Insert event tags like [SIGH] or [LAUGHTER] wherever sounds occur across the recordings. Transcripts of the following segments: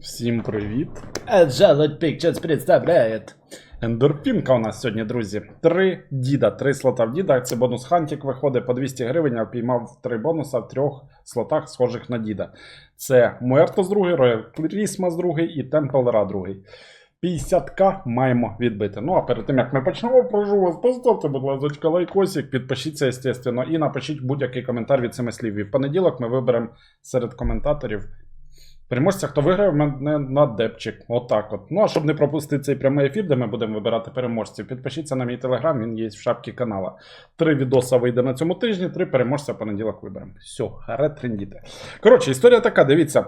Всім привіт! Agile Pictures представляет. Ендорфінка у нас сьогодні, друзі. Три діда, три слота в діда. Це бонус Хантік виходить по 200 гривень, а впіймав три бонуса в трьох слотах, схожих на діда. Це Муертос другий, Роял Крісмас другий і Темпл Ра другий. 50к маємо відбити. Ну а перед тим як ми почнемо, прошу вас, поставте, будь ласка, лайкосик, підпишіться, звісно, і напишіть будь-який коментар від семи слів. І в понеділок ми виберемо серед коментаторів Переможця, хто виграє в мене на депчик. Отак от. Ну а щоб не пропустити цей прямий ефір, де ми будемо вибирати переможців, підпишіться на мій телеграм, він є в шапці канала. Три відоса вийде на цьому тижні, три переможця понеділок виберемо. Все, харе трендіте. Коротше, історія така, дивіться.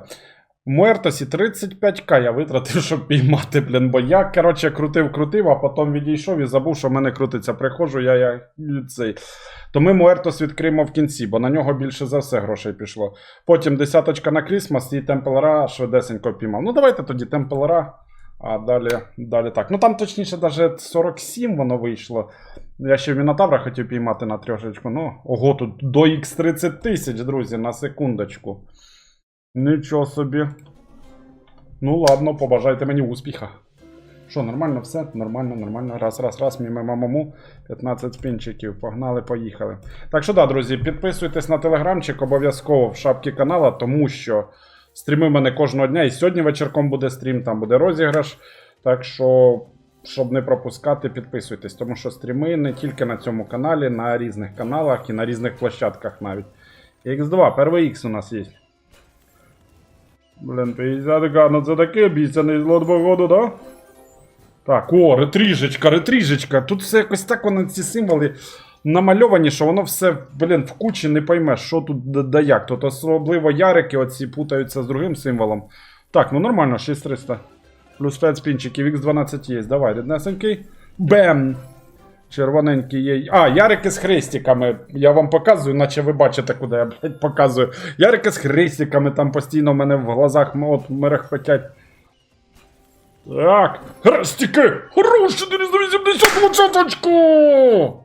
Муертосі 35к я витратив, щоб піймати, блін, бо я, коротше, крутив, крутив, а потім відійшов і забув, що в мене крутиться. Приходжу, я, я цей. То ми Муертос відкриємо в кінці, бо на нього більше за все грошей пішло. Потім десяточка на Крісмас і Темпелера швидесенько піймав. Ну, давайте тоді Темпелера. А далі, далі так. Ну там точніше, навіть 47 воно вийшло. Я ще в Мінотавра хотів піймати на трьошечку. Ну, ого, тут до Х30 тисяч, друзі, на секундочку. Нічого собі. Ну ладно, побажайте мені успіха. Що, нормально все? Нормально, нормально. Раз, раз, раз, мімо мамому. 15 спінчиків. Погнали, поїхали. Так що да, друзі, підписуйтесь на телеграмчик обов'язково в шапці канала, тому що стріми в мене кожного дня. І сьогодні вечірком буде стрім, там буде розіграш. Так що, щоб не пропускати, підписуйтесь, тому що стріми не тільки на цьому каналі, на різних каналах і на різних площадках навіть. X2, перший X у нас є. Блін, 50к, ну це такий обіцяний злот погоду, да? Так, о, ретріжечка, ретріжечка. Тут все якось так вони ці символи намальовані, що воно все, блін, в кучі не поймеш, що тут да як. Тут особливо ярики оці путаються з другим символом. Так, ну нормально, 6300. Плюс 5 спінчиків, X12 є. Давай, ріднесенький. Бем! Червоненький є. А, ярики з хрестиками. Я вам показую, наче ви бачите, куди я блядь, показую. Ярики з хрестиками там постійно в мене в глазах от, мерехтять. Так, хрестики! Хорош, 480 очку!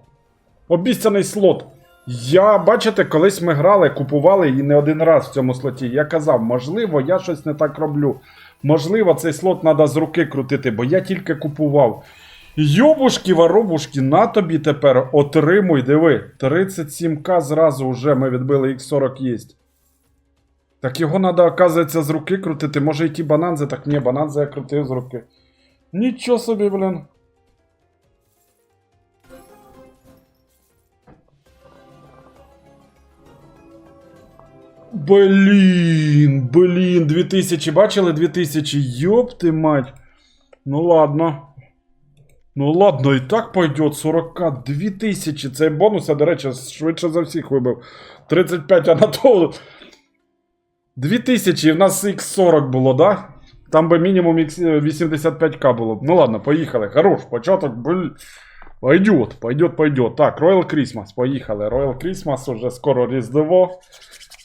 Обіцяний слот. Я, бачите, колись ми грали, купували і не один раз в цьому слоті. Я казав, можливо, я щось не так роблю. Можливо, цей слот треба з руки крутити, бо я тільки купував. Йобушки, воробушки, на тобі тепер отримуй, диви. 37к зразу вже ми відбили X40 єсть. Так його треба, оказується, з руки крутити. Може ті бананзи, так ні, бананзи я крутив з руки. Нічого собі, блін. Блін, блін, 2000, бачили 2000, йоп ти мать. Ну ладно. Ну ладно, і так пойдет 40 2000. Цей бонус, я, до речі, швидше за всіх вибив. 35 Анатолу. 2000, і в нас X40 було, да? Там би мінімум X 85к було. Ну ладно, поїхали. Хорош, початок, блін. Пойдет, пойдет, пойдет. Так, Royal Christmas, поїхали. Royal Christmas, уже скоро Різдво.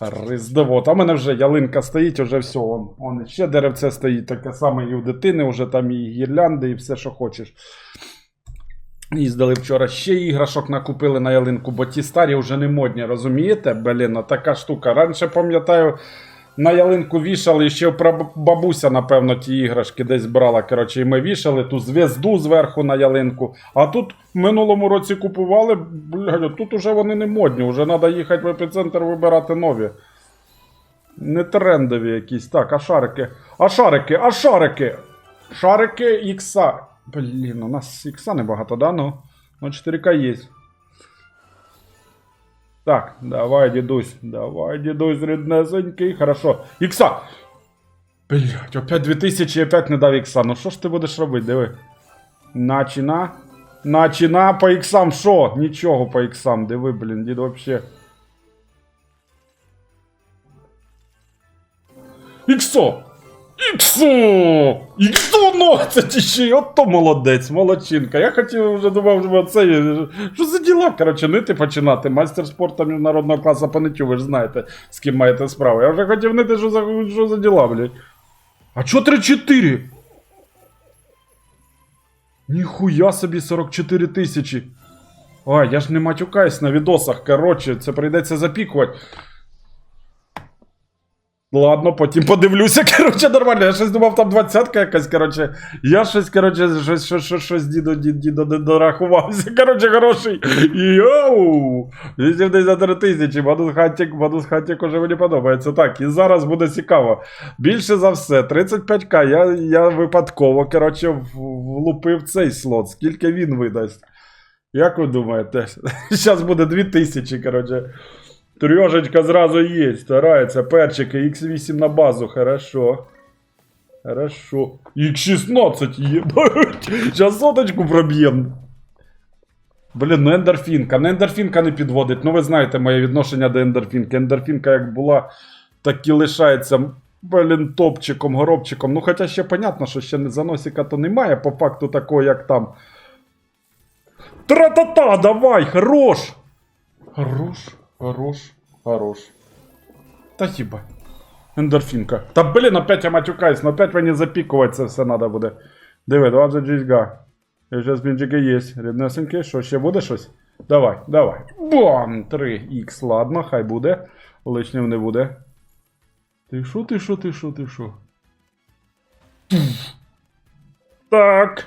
Різдво. Там у мене вже ялинка стоїть, уже все. Он, он ще деревце стоїть, таке саме і у дитини, вже там і гірлянди, і все, що хочеш. Їздили вчора ще іграшок накупили на ялинку, бо ті старі вже не модні, розумієте? Блін, ну така штука. Раніше пам'ятаю, на ялинку вішали, ще бабуся, напевно, ті іграшки десь брала. Коротше, і ми вішали ту звезду зверху на ялинку. А тут в минулому році купували, блядь, тут уже вони не модні, вже треба їхати в епіцентр вибирати нові. Не трендові якісь. Так, а шарики. А шарики, а шарики. Шарики ікса. Блін, у нас ікса небагато, да? Ну, ну 4К є. Так, давай, дідусь, давай, дідусь, ріднесенький, хорошо. Ікса! Блять, опять 2000 і опять не дав ікса. Ну що ж ти будеш робити, диви. Начина. Начина по іксам, що? Нічого по іксам, диви, блін, дід вообще. Іксо! Іксо! Іксо, ну, це ті ще, й от то молодець, молодчинка. Я хотів вже думав, що це. Що за діла? Коротше, нити починати. Майстер спорту міжнародного класу по нитю, ви ж знаєте, з ким маєте справу. Я вже хотів нити, що за, що за діла, блядь. А чо 3-4? Ніхуя собі 44 тисячі. Ой, я ж не матюкаюсь на відосах, коротше, це прийдеться запікувати. Ладно, потім подивлюся. [LAUGHS] Коротше, нормально. Я щось думав, там двадцятка якась. Коротше, я щось, коротше, щось, щось, щось, щось дідо, дідо, не дорахувався. [LAUGHS] Коротше, хороший. Йоу! 83 тисячі. Бонус хантик, бонус хантик уже мені подобається. Так, і зараз буде цікаво. Більше за все, 35к. Я, я випадково, коротше, влупив цей слот. Скільки він видасть? Як ви думаєте? [LAUGHS] Зараз буде 2000, коротше. Трьошечка зразу є, старається. Перчики, X8 на базу, хорошо. Хорошо. X16 є. Зараз соточку проб'єм. Блін, ну ендорфінка. Ну ендорфінка не підводить. Ну ви знаєте моє відношення до ендорфінки. Ендорфінка як була, так і лишається. Блін, топчиком, горобчиком. Ну, хоча ще понятно, що ще не заносіка то немає, по факту такого, як там. Тра-та-та, давай, хорош! Хорош, хорош, хорош. Та хіба. Ендорфінка. Та блін, опять я матюкаюсь, но опять мені запікувати це все треба буде. Диви, 20 джізга. І зараз бінчики є. Ріднесенькі, що ще буде щось? Давай, давай. Бам! 3х, ладно, хай буде. Лишнім не буде. Ти що, ти що, ти що, ти що? Так.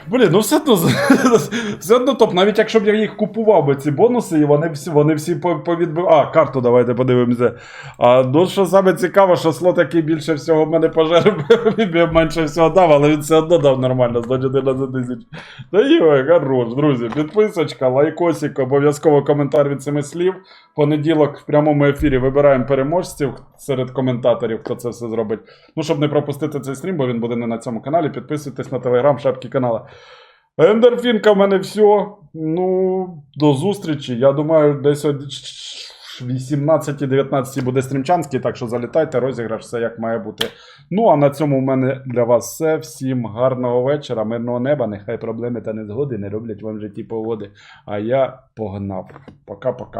Блін, ну все одно, [LAUGHS] все одно топ, навіть якщо б я їх купував би ці бонуси, і вони всі, вони всі повідбив. А, карту давайте подивимося. А ну що саме цікаво, що слот, який більше всього в мене пожерив, [LAUGHS] він менше всього дав, але він все одно дав нормально, 114 тисяч. Та йой, хорош, друзі, підписочка, лайкосик, обов'язково коментар від семи слів. Понеділок в прямому ефірі вибираємо переможців серед коментаторів, хто це все зробить. Ну, щоб не пропустити цей стрім, бо він буде не на цьому каналі. Підписуйтесь на телеграм, шапки канала. Ендорфінка в мене все. Ну, до зустрічі. Я думаю, десь о 18-19 буде стрімчанський, так що залітайте, розіграш, все як має бути. Ну, а на цьому в мене для вас все. Всім гарного вечора, мирного неба. Нехай проблеми та незгоди не роблять вам житті погоди. А я погнав. Пока-пока.